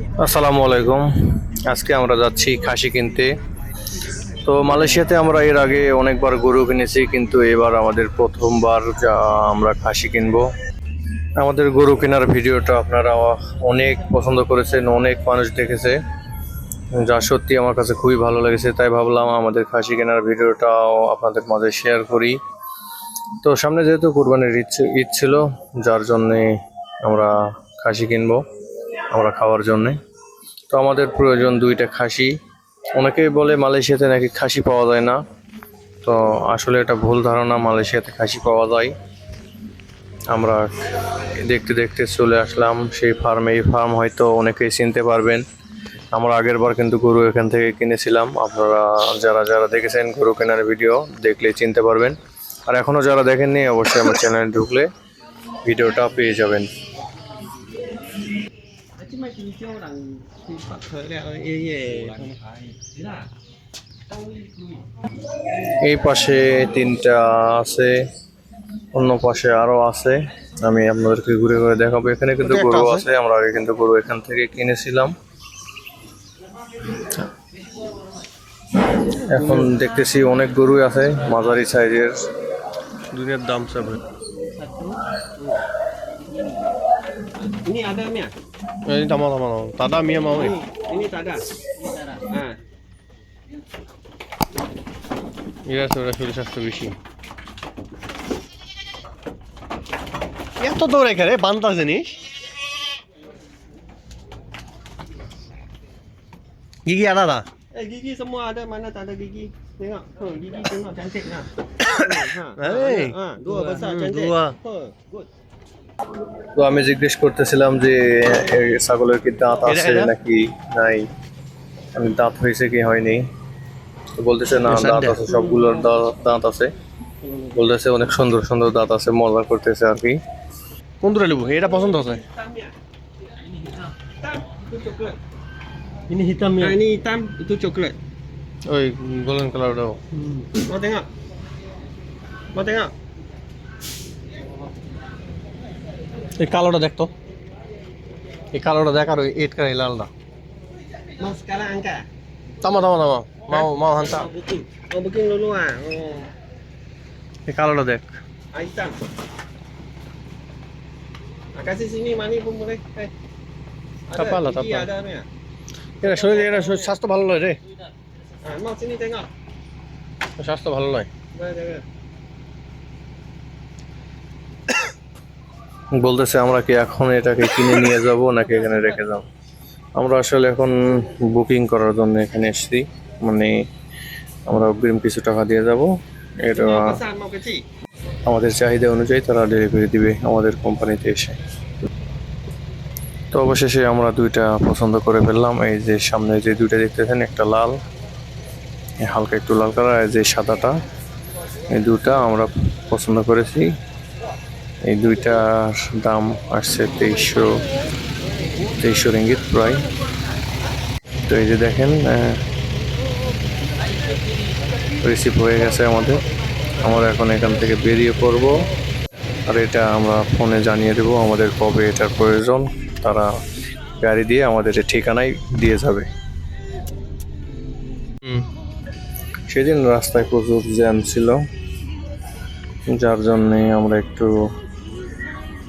আসসালামু আলাইকুম। আজকে আমরা যাচ্ছি খাসি কিনতে। তো মালয়েশিয়াতে আমরা এর আগে অনেকবার গরু কিনেছি, কিন্তু এবার আমাদের প্রথমবার আমরা খাসি কিনবো। আমাদের গরু কেনার ভিডিওটা আপনারা অনেক পছন্দ করেছেন, অনেক মানুষ দেখেছে। যা সত্যি আমার কাছে খুবই ভালো লেগেছে, তাই ভাবলাম আমাদের খাসি কেনার ভিডিওটাও আপনাদের মাঝে শেয়ার করি। তো সামনে যেহেতু কোরবানির ঈদ ছি- ঈদ ছিল, যার জন্যে আমরা খাসি কিনবো। আমরা খাওয়ার জন্যে। তো আমাদের প্রয়োজন দুইটা খাসি। অনেকেই বলে মালয়েশিয়াতে নাকি খাসি পাওয়া যায় না। তো আসলে এটা ভুল ধারণা, মালয়েশিয়াতে খাসি পাওয়া যায়। আমরা দেখতে দেখতে চলে আসলাম, সেই ফার্মে এই ফার্ম হয়তো অনেকেই চিনতে পারবেন। আমরা আগের বার কিন্তু গরু এখান থেকে কিনেছিলাম। আপনারা যারা যারা দেখেছেন গরু কেনার ভিডিও দেখলে চিনতে পারবেন। আর এখনও যারা দেখেননি, অবশ্যই আমার চ্যানেলে ঢুকলে ভিডিওটা পেয়ে যাবেন। এই পাশে তিনটা আছে অন্য পাশে আরও আছে আমি আপনাদেরকে ঘুরে ঘুরে দেখাবো এখানে কিন্তু গরু আছে। আছে আমরা আগে কিন্তু গরু এখান থেকে কিনেছিলাম এখন দেখতেছি অনেক গরুই আছে মাঝারি সাইজের দুনিয়ার দাম সব ini ada mi এই দামা দামা দাদা মিয়া মামা ini ini tak ada ah এরা ওরা শরীর স্বাস্থ্য বেশি এত দৌড় এখানে বান্তা জিনিস গিগি আলাদা eh gigi semua ada mana tak ada gigi tengok ha gigi tengok cantik lah ha Eh, ha dua besar hmm, cantik dua. ha good তো আমি জিজ্ঞেস করতেছিলাম যে ছাগলের কি দাঁত আছে নাকি নাই? আমি দাঁত হয়েছে কি হয়নি? বলতেছে না দাঁত আছে সবগুলোর দাঁত আছে। বলতেছে অনেক সুন্দর সুন্দর দাঁত আছে মজা করতেছে আর কি। কোনটা নেব এটা পছন্দ আছে? ya ini hitam হিতাম। nah ini hitam itu coklat ওই গোল্ডেন কালারটাও mau tengok mau tengok এই কালোটা দেখতো এই কালোটা দেখার ওই এটকা এই লালটা। তামা তামা তামা মাও মাও হানতা। এই কালোটা দেখ। স্বাস্থ্য ভালো নয় রে। স্বাস্থ্য ভালো নয়। বলতেছে, আমরা কি এখন এটাকে কিনে নিয়ে যাব নাকি এখানে রেখে যাব আমরা আসলে এখন বুকিং করার জন্য এখানে এসেছি। মানে আমরা অগ্রিম কিছু টাকা দিয়ে যাব। এটা. আমাদের চাহিদা অনুযায়ী তারা ডেলিভারি দিবে আমাদের কোম্পানিতে এসে। তো অবশেষে আমরা দুইটা পছন্দ করে ফেললাম। এই যে সামনে যে দুইটা দেখতেছেন, একটা লাল হালকা একটু লাল কালার, আর যে সাদাটা, এই দুটা আমরা পছন্দ করেছি। এই দুইটার দাম আসছে তেইশশো তেইশশো রিঙ্গিত প্রায়। তো এই যে দেখেন রিসিভ হয়ে গেছে আমাদের। আমরা এখন এখান থেকে বেরিয়ে পড়ব। আর এটা আমরা ফোনে জানিয়ে দেব আমাদের কবে এটার প্রয়োজন। তারা গাড়ি দিয়ে আমাদের ঠিকানায় দিয়ে যাবে। সেদিন রাস্তায় প্রচুর জ্যাম ছিল। যার জন্যে আমরা একটু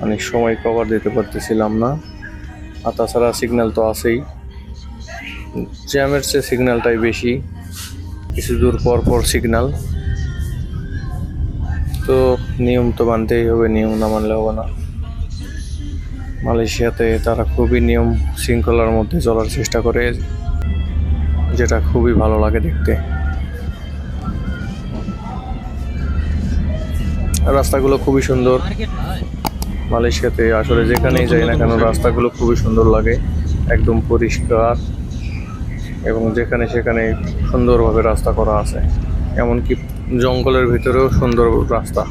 অনেক সময় কভার দিতে পারতেছিলাম না। আর তাছাড়া সিগন্যাল তো আছেই। জ্যামের চেয়ে সিগন্যালটাই বেশি। কিছু দূর পর পর সিগন্যাল তো নিয়ম তো মানতেই হবে, নিয়ম না মানলে হবে না। মালয়েশিয়াতে তারা খুবই নিয়ম শৃঙ্খলার মধ্যে চলার চেষ্টা করে, যেটা খুবই ভালো লাগে দেখতে। রাস্তাগুলো খুবই সুন্দর। মালয়েশিয়াতে, আসলে যেখানেই যাই না কেন, রাস্তাগুলো খুবই সুন্দর লাগে, একদম পরিষ্কার এবং যেখানে সেখানে সুন্দরভাবে রাস্তা করা আছে, এমনকি জঙ্গলের ভিতরেও সুন্দর রাস্তা।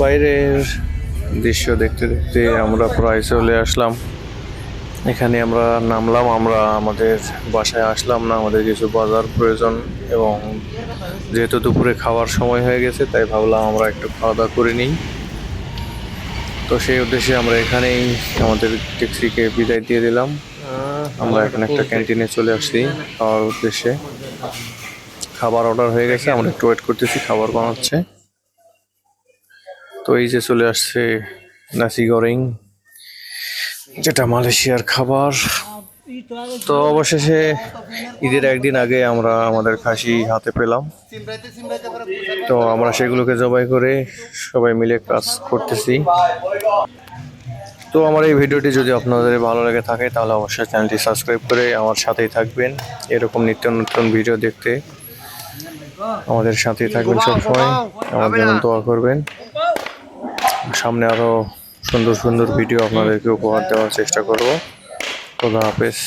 বাইরের দৃশ্য দেখতে দেখতে আমরা প্রায় চলে আসলাম। এখানে আমরা নামলাম, আমরা আমাদের বাসায় আসলাম না, আমাদের কিছু বাজার প্রয়োজন এবং যেহেতু দুপুরে খাওয়ার সময় হয়ে গেছে, তাই ভাবলাম আমরা একটু খাওয়া দাওয়া করে নিই। তো সেই উদ্দেশ্যে আমরা এখানেই আমাদের ট্যাক্সিকে বিদায় দিয়ে দিলাম। আমরা এখানে একটা ক্যান্টিনে চলে আসছি খাওয়ার উদ্দেশ্যে। খাবার অর্ডার হয়ে গেছে, আমরা একটু ওয়েট করতেছি, খাবার বানাচ্ছে তো এই যে চলে আসছে নাসি গরিং যেটা মালয়েশিয়ার খাবার। তো অবশেষে ঈদের একদিন আগে আমরা আমাদের খাসি হাতে পেলাম। তো আমরা সেগুলোকে জবাই করে সবাই মিলে কাজ করতেছি। তো আমার এই ভিডিওটি যদি আপনাদের ভালো লেগে থাকে, তাহলে অবশ্যই চ্যানেলটি সাবস্ক্রাইব করে আমার সাথেই থাকবেন। এরকম নিত্য নতুন ভিডিও দেখতে আমাদের সাথেই থাকবেন সবসময়। আমার জন্য দোয়া করবেন। সামনে আরও সুন্দর সুন্দর ভিডিও আপনাদেরকে উপহার দেওয়ার চেষ্টা করব। খোদা হাফেজ।